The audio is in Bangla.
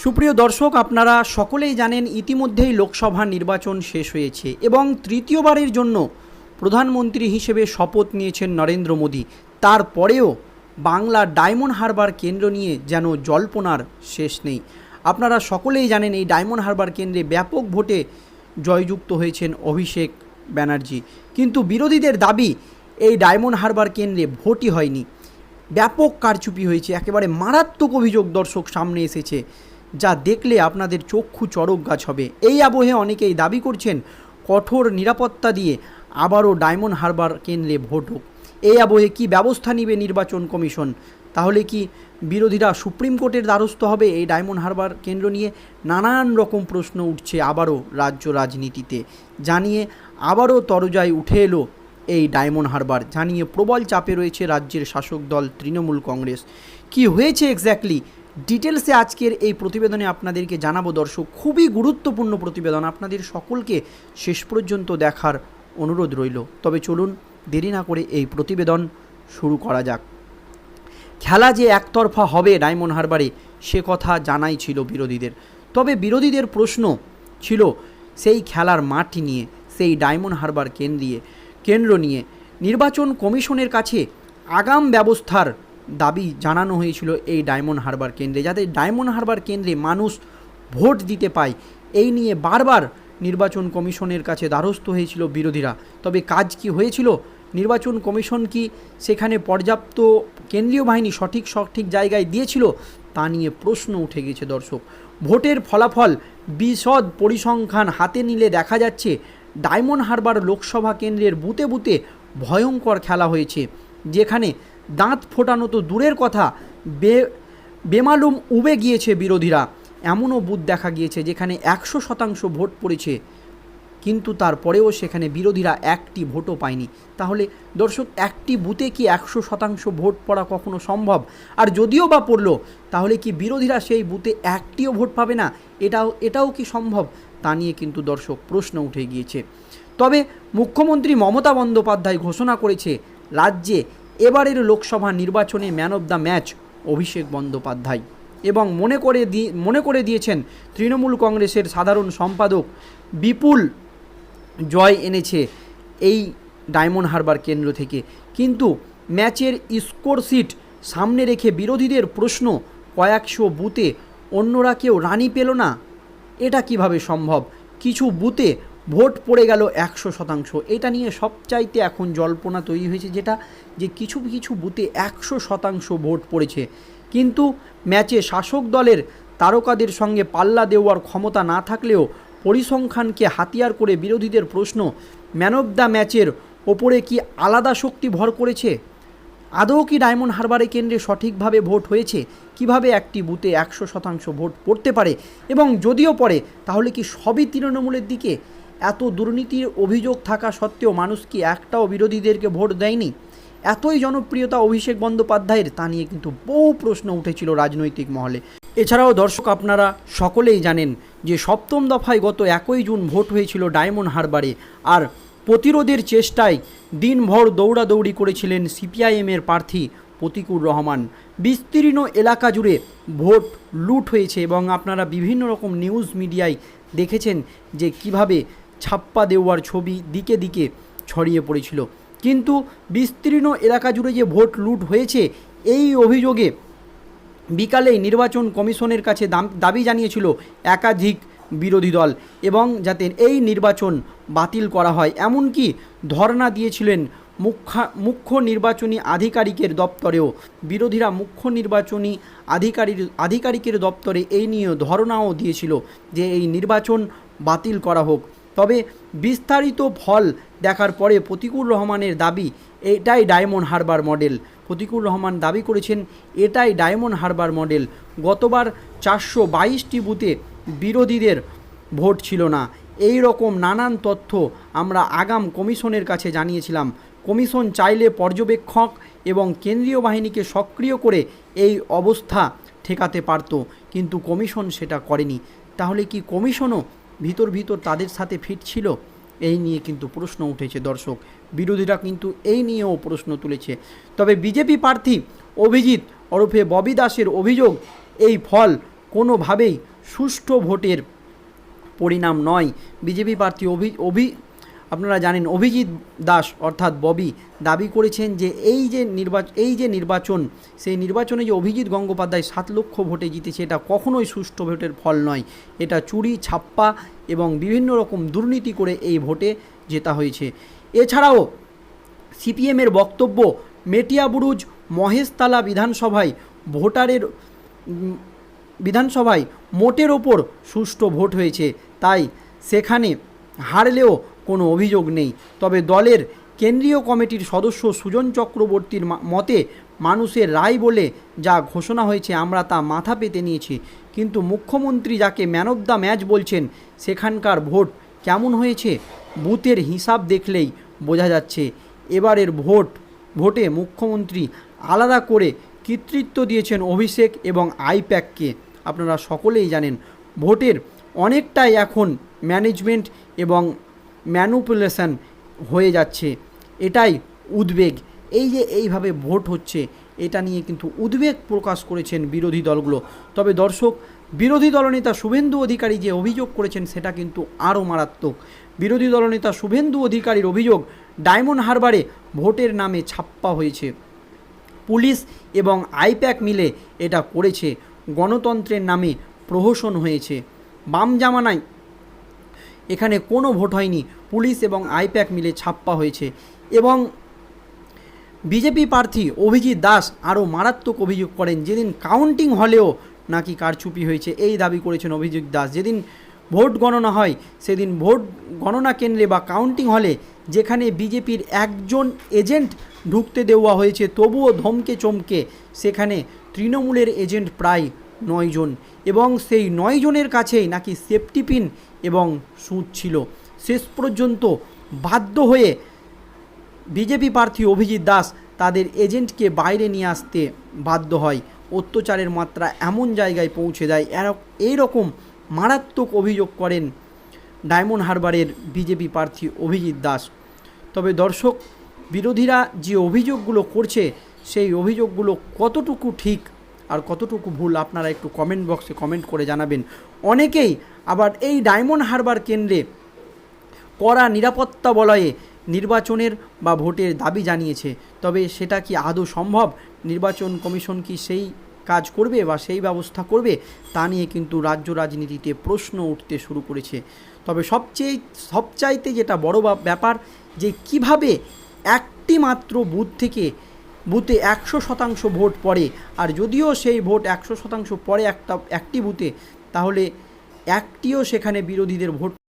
সুপ্রিয় দর্শক, আপনারা সকলেই জানেন ইতিমধ্যেই লোকসভা নির্বাচন শেষ হয়েছে এবং তৃতীয়বারের জন্য প্রধানমন্ত্রী হিসেবে শপথ নিয়েছেন নরেন্দ্র মোদী। তারপরেও বাংলা ডায়মন্ড হারবার কেন্দ্র নিয়ে যেন জল্পনার শেষ নেই। আপনারা সকলেই জানেন এই ডায়মন্ড হারবার কেন্দ্রে ব্যাপক ভোটে জয়যুক্ত হয়েছেন অভিষেক ব্যানার্জি। কিন্তু বিরোধীদের দাবি, এই ডায়মন্ড হারবার কেন্দ্রে ভোটই হয়নি। ব্যাপক কারচুপি হয়েছে, একেবারে মারাত্মক অভিযোগ দর্শক সামনে এসেছে। যা দেখলে আপনাদের চক্ষু চড়ক গাছ হবে। এই আবহে অনেকেই দাবি করছেন, কঠোর নিরাপত্তা দিয়ে আবারও ডায়মন্ড হারবার কেন্দ্রে ভোট হোক। এই আবহে কী ব্যবস্থা নেবে নির্বাচন কমিশন? তাহলে কি বিরোধীরা সুপ্রিম কোর্টের দ্বারস্থ হবে এই ডায়মন্ড হারবার কেন্দ্র নিয়ে? নানান রকম প্রশ্ন উঠছে আবারও রাজ্য রাজনীতিতে। জানিয়ে আবারও তরজায় উঠে এলো এই ডায়মন্ড হারবার। জানিয়ে প্রবল চাপে রয়েছে রাজ্যের শাসক দল তৃণমূল কংগ্রেস। কি হয়েছে এক্স্যাক্টলি ডিটেলসে আজকের এই প্রতিবেদনে আপনাদেরকে জানাব দর্শক, খুবই গুরুত্বপূর্ণ প্রতিবেদন। আপনাদের সকলকে শেষ পর্যন্ত দেখার অনুরোধ রইল। তবে চলুন দেরি না করে এই প্রতিবেদন শুরু করা যাক। খেলা যে একতরফা হবে ডায়মন্ড হারবারে, সে কথা জানাই ছিল বিরোধীদের। তবে বিরোধীদের প্রশ্ন ছিল সেই খেলার মাঠটি নিয়ে, সেই ডায়মন্ড হারবার কেন্দ্রিয়ে, কেন্দ্র নিয়ে। নির্বাচন কমিশনের কাছে আগাম ব্যবস্থার দাবি জানানো হয়েছিল এই ডায়মন্ড হারবার কেন্দ্রে, যাতে ডায়মন্ড হারবার কেন্দ্রে মানুষ ভোট দিতে পায়। এই নিয়ে বারবার নির্বাচন কমিশনের কাছে দ্বারস্থ হয়েছিল বিরোধীরা। তবে কাজ কি হয়েছিল? নির্বাচন কমিশন কি সেখানে পর্যাপ্ত কেন্দ্রীয় বাহিনী সঠিক সঠিক জায়গায় দিয়েছিল? তা নিয়ে প্রশ্ন উঠে গেছে দর্শক। ভোটের ফলাফল বিশদ পরিসংখ্যান হাতে নিলে দেখা যাচ্ছে, ডায়মন্ড হারবার লোকসভা কেন্দ্রের বুতে বুতে ভয়ঙ্কর খেলা হয়েছে, যেখানে দাঁত ফোটানো তো দূরের কথা। বে, বেমালুম উবে গিয়েছে বিরোধীরা। এমনও বুথ দেখা গিয়েছে যেখানে একশো শতাংশ ভোট পড়েছে, কিন্তু তারপরেও সেখানে বিরোধীরা একটি ভোটও পায়নি। তাহলে দর্শক, একটি বুথে কি একশো শতাংশ ভোট পড়া কখনো সম্ভব? আর যদিও বা পড়ল, তাহলে কি বিরোধীরা সেই বুথে একটিও ভোট পাবে না? এটাও এটাও কি সম্ভব? তা নিয়ে কিন্তু দর্শক প্রশ্ন উঠে গিয়েছে। তবে মুখ্যমন্ত্রী মমতা বন্দ্যোপাধ্যায় ঘোষণা করেছে, রাজ্যে এবারের লোকসভা নির্বাচনে man of the match Abhishek Bandyopadhyay. এবং মনে করে দিয়ে মনে করে দিয়েছেন তৃণমূল কংগ্রেসের সাধারণ সম্পাদক বিপুল জয় এনেছে এই ডায়মন্ড হারবার কেন্দ্র থেকে। কিন্তু ম্যাচের স্কোর শিট সামনে রেখে বিরোধীদের প্রশ্ন কয়েকশো বুথে, অন্যরা কেউ রানি পেল না। এটা কীভাবে সম্ভব? কিছু বুথে ভোট পড়ে গেল একশো শতাংশ। এটা নিয়ে সবচাইতে এখন জল্পনা তৈরি হয়েছে যেটা যে কিছু কিছু বুথে একশো শতাংশ ভোট পড়েছে। কিন্তু ম্যাচে শাসক দলের তারকাদের সঙ্গে পাল্লা দেওয়ার ক্ষমতা না থাকলেও পরিসংখ্যানকে হাতিয়ার করে বিরোধীদের প্রশ্ন, ম্যান অব দ্য ম্যাচের ওপরে কি আলাদা শক্তি ভর করেছে? আদৌ কি ডায়মন্ড হারবারে কেন্দ্রে সঠিকভাবে ভোট হয়েছে? কীভাবে একটি বুথে একশো শতাংশ ভোট পড়তে পারে? এবং যদিও পড়ে, তাহলে কি সবই তৃণমূলের দিকে? এত দুর্নীতির অভিযোগ থাকা সত্ত্বেও মানুষ কি একটাও বিরোধীদেরকে ভোট দেয়নি? এতই জনপ্রিয়তা অভিষেক বন্দ্যোপাধ্যায়ের, তা নিয়ে কিন্তু বহু প্রশ্ন উঠেছিল রাজনৈতিক মহলে। এছাড়াও দর্শক আপনারা সকলেই জানেন যে সপ্তম দফায় গত একই জুন ভোট হয়েছিল ডায়মন্ড হারবারে আর প্রতিরোধের চেষ্টায় দিনভর দৌড়াদৌড়ি করেছিলেন সিপিআইএমের প্রার্থী প্রতিকুর রহমান। বিস্তীর্ণ এলাকা জুড়ে ভোট লুট হয়েছে এবং আপনারা বিভিন্ন রকম নিউজ মিডিয়ায় দেখেছেন যে কীভাবে ছাপ্পা দেওয়ার ছবি দিকে দিকে ছড়িয়ে পড়েছিল। কিন্তু বিস্তীর্ণ এলাকা জুড়ে যে ভোট লুট হয়েছে, এই অভিযোগে বিকালেই নির্বাচন কমিশনের কাছে দাবি জানিয়েছিল একাধিক বিরোধী দল এবং যাতে এই নির্বাচন বাতিল করা হয়। এমনকি ধর্ণা দিয়েছিলেন মুখ্য মুখ্য নির্বাচনী আধিকারিকের দপ্তরেও। বিরোধীরা মুখ্য নির্বাচনী আধিকারিক আধিকারিকের দপ্তরে এই নিয়ে ধর্ণাও দিয়েছিল যে এই নির্বাচন বাতিল করা হোক। তবে বিস্তারিত ফল দেখার পরে প্রতিকুর রহমানের দাবি, এটাই Diamond Harbour model. Pratikur Rahman দাবি করেছেন, এটাই ডায়মন্ড হারবার মডেল। গতবার চারশো বাইশটি বুথে বিরোধীদের ভোট ছিল না। এই রকম নানান তথ্য আমরা আগাম কমিশনের কাছে জানিয়েছিলাম। কমিশন চাইলে পর্যবেক্ষক এবং কেন্দ্রীয় বাহিনীকে সক্রিয় করে এই অবস্থা ঠেকাতে পারত, কিন্তু কমিশন সেটা করেনি। তাহলে কি কমিশনও ভিতর ভিতর তাদের সাথে ফিট ছিল এই নিয়ে কিন্তু প্রশ্ন উঠেছে দর্শক। বিরোধীরা কিন্তু এই নিয়েও প্রশ্ন তুলেছে। তবে বিজেপি প্রার্থী অভিজিৎ ওরফে ববি দাসের অভিযোগ, এই ফল কোনোভাবেই সুষ্ঠু ভোটের পরিণাম নয়। বিজেপি প্রার্থী অভি অভি আপনারা জানেন অভিজিৎ দাস অর্থাৎ ববি দাবি করেছেন যে এই যে নির্বাচন এই যে নির্বাচন, সেই নির্বাচনে যে অভিজিৎ গঙ্গোপাধ্যায় সাত লক্ষ ভোটে জিতেছে, এটা কখনোই সুষ্ঠু ভোটের ফল নয়। এটা চুরি, ছাপ্পা এবং বিভিন্ন রকম দুর্নীতি করে এই ভোটে জেতা হয়েছে। এছাড়াও সিপিএমের বক্তব্য মেটিয়াবুরুজ মহেশতলা বিধানসভায় ভোটারের বিধানসভায় মোটের ওপর সুষ্ঠু ভোট হয়েছে। তাই সেখানে হারলেও কোনো অভিযোগ নেই। তবে দলের কেন্দ্রীয় কমিটির সদস্য সুজন চক্রবর্তীর মতে মানুষের রায় বলে যা ঘোষণা হয়েছে আমরা তা মাথা পেতে নিয়েছি। কিন্তু মুখ্যমন্ত্রী যাকে ম্যান অফ দ্য ম্যাচ বলছেন, সেখানকার ভোট কেমন হয়েছে বুথের হিসাব দেখলেই বোঝা যাচ্ছে। এবারের ভোট, ভোটে মুখ্যমন্ত্রী আলাদা করে কৃতিত্ব দিয়েছেন অভিষেক এবং আইপ্যাককে। আপনারা সকলেই জানেন, ভোটের অনেকটাই এখন ম্যানেজমেন্ট এবং ম্যানুপুলেশন হয়ে যাচ্ছে। এটাই উদ্বেগ। এই যে এইভাবে ভোট হচ্ছে, এটা নিয়ে কিন্তু উদ্বেগ প্রকাশ করেছেন বিরোধী দলগুলো। তবে দর্শক, বিরোধী দলনেতা শুভেন্দু অধিকারী যে অভিযোগ করেছেন, সেটা কিন্তু আরও মারাত্মক। বিরোধী দলনেতা শুভেন্দু অধিকারীর অভিযোগ, ডায়মন্ড হারবারে ভোটের নামে ছাপ্পা হয়েছে। পুলিশ এবং আইপ্যাক মিলে এটা করেছে। গণতন্ত্রের নামে প্রহসন হয়েছে। বাম জামানায় এখানে কোনো ভোট হয়নি। পুলিশ এবং আইপ্যাক মিলে ছাপ্পা হয়েছে এবং বিজেপি প্রার্থী অভিজিৎ দাস আরও মারাত্মক অভিযোগ করেন, যেদিন কাউন্টিং হলেও নাকি কারচুপি হয়েছে। এই দাবি করেছেন অভিজিৎ দাস। যেদিন ভোট গণনা হয়, সেদিন ভোট গণনা কেন্দ্রে বা কাউন্টিং হলে যেখানে বিজেপির একজন এজেন্ট ঢুকতে দেওয়া হয়েছে, তবুও ধমকে চমকে সেখানে তৃণমূলের এজেন্ট প্রায় নয়জন এবং সেই নয়জনের কাছেই নাকি সেফটি পিন এবং সুদ ছিল। শেষ পর্যন্ত বাধ্য হয়ে বিজেপি প্রার্থী অভিজিৎ দাস তাদের এজেন্টকে বাইরে নিয়ে আসতে বাধ্য হয়। অত্যাচারের মাত্রা এমন জায়গায় পৌঁছে দেয় এই রকম মারাত্মক অভিযোগ করেন ডায়মন্ড হারবারের বিজেপি প্রার্থী অভিজিৎ দাস। তবে দর্শক, বিরোধীরা যে অভিযোগগুলো করছে, সেই অভিযোগগুলো কতটুকু ঠিক আর কতটুকু ভুল আপনারা একটু কমেন্ট বক্সে কমেন্ট করে জানাবেন। অনেকেই আবার এই ডায়মন্ড হারবার কেন্দ্রে কড়া নিরাপত্তা বলয়ে নির্বাচনের বা ভোটের দাবি জানিয়েছে। তবে সেটা কি আদৌ সম্ভব? নির্বাচন কমিশন কি সেই কাজ করবে বা সেই ব্যবস্থা করবে তা নিয়ে কিন্তু রাজ্য রাজনীতিতে প্রশ্ন উঠতে শুরু করেছে। তবে সবচেয়ে, সবচাইতে যেটা বড় ব্যাপার যে কীভাবে একটি মাত্র বুথ থেকে বুথে একশো শতাংশ ভোট পড়ে, আর যদিও সেই ভোট একশো শতাংশ পড়ে একটা, একটি বুথে, তাহলে একটিও সেখানে বিরোধীদের ভোট